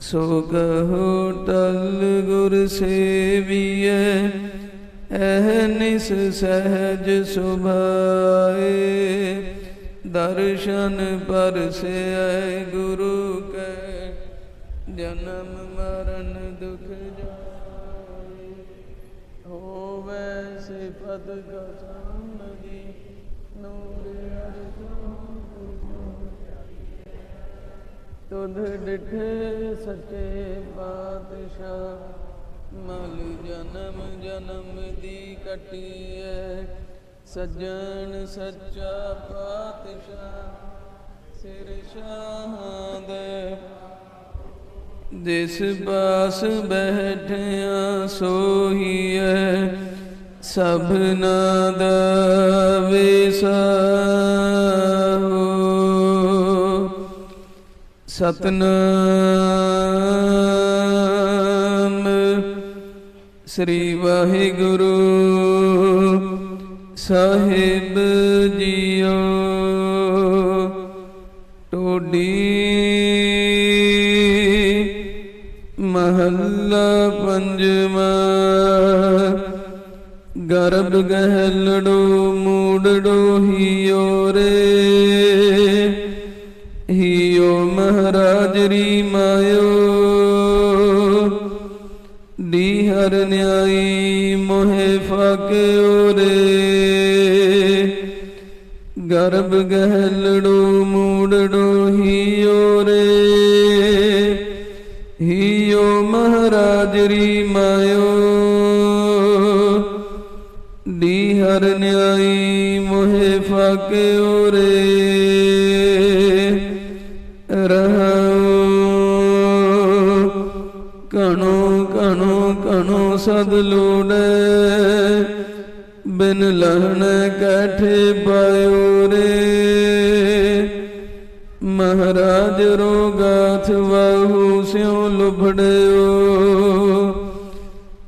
ਸੋ ਕਹੋ ਟਲ ਗੁਰ ਸੇਵੀਐ ਅਹਨਿਸ ਸਹਿਜ ਸੁਭਾਏ। ਦਰਸ਼ਨ ਪਰਸੈ ਗੁਰੂ ਕੈ, ਜਨਮ ਮਰਨ ਦੁਖ ਜਾਏ। ਹੋਵੇ ਸਿਫਤ ਕਸਮ ਦੀ ਨੂਰ ਤੁਧ ਡਿਠੇ ਸੱਚੇ ਪਾਤਸ਼ਾਹ, ਮਲ ਜਨਮ ਜਨਮ ਦੀ ਕਟੀਐ। ਸੱਜਣ ਸੱਚਾ ਪਾਤਸ਼ਾਹ, ਸਿਰ ਸ਼ਾਹਾਂ ਦੇ ਜਿਸ ਬਾਸ ਬੈਠਿਆ ਸੋਹੀਐ ਸਭਨਾ ਦਾ ਵਿਸਾਹੋ ਸਤਨਾਮ ਸ੍ਰੀ ਵਾਹਿਗੁਰੂ ਸਾਹਿਬ ਜੀਓ। ਟੋਡੀ ਮਹੱਲਾ ਪੰਜਵਾਂ। ਗਰਭ ਗਹਿਲੜੋ ਮੂੜੜੋ ਹਿਓ ਰੇ ਮਹਾਰਾਜ ਮਾਇਓ ਡੀ ਹਰ ਨਿਆਈ ਮੋਹਿ ਫਾਕਿਓ ਰੇ ਗਰਭ ਗਹਿਲੜੋ ਮੂੜੜੋ ਹੀਓ ਰੇ। ਹੀਓ ਮਹਾਰਾਜਰੀ ਮਾਇਓ ਡੀ ਹਰ ਨਿਆਈ ਮੋਹਿ ਫਾਕਿਓ ਰੇ ਕਣੋ ਕਣੋ ਕਣੋ ਸਦ ਲੋੜੈ। ਬਿਨ ਲਹਣ ਕੈਠੇ ਪਾਇਓ ਰੇ। ਮਹਾਰਾਜ ਰੋਗਾਥ ਵਾਹੂ ਸਿਉ ਲੁਭੜਿਓ।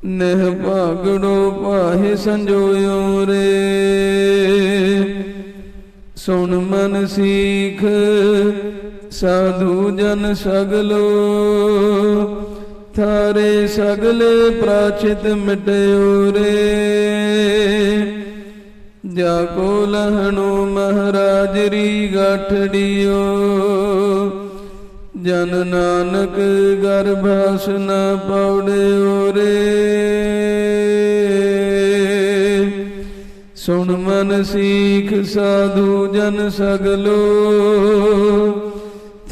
ਨਹਿ ਭਾਗੜੋ ਪਾਹੇ ਸੰਜੋਇਓ ਰੇ। ਸੁਣ ਮਨ ਸੀਖ, ਸਾਧੂ ਜਨ ਸਗਲੋ। ਥਾਰੇ ਸਗਲੇ ਪ੍ਰਾਚਿਤ ਮਿਟਿਓ ਰੇ ਜਾ ਕੋ ਲਹਣੋ ਮਹਾਰਾਜ ਰੀ ਗਾਠੜਿਓ ਜਨ ਨਾਨਕ ਗਰਭਾਸ ਨ ਪੌੜਿਓ ਰੇ ਸੁਣ ਮਨ ਸੀਖ ਸਾਧੂ ਜਨ ਸਗਲੋ।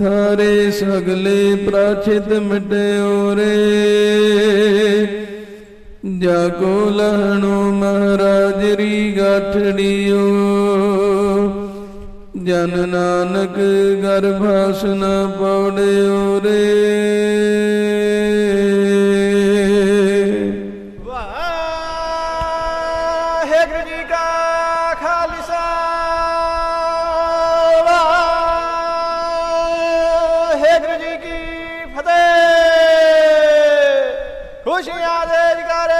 ਥਾਰੇ ਸਗਲੇ ਪ੍ਰਾਚਿਤ ਮਿਟਿਓ ਰੇ ਜਾ ਕੋ ਲਹਣੋ ਮਹਾਰਾਜ ਰੀ ਗਾਠੜਿਓ ਜਨ ਨਾਨਕ ਗਰਭਾਸ ਨ ਪੌੜਿਓ ਰੇ खुशियां देश करे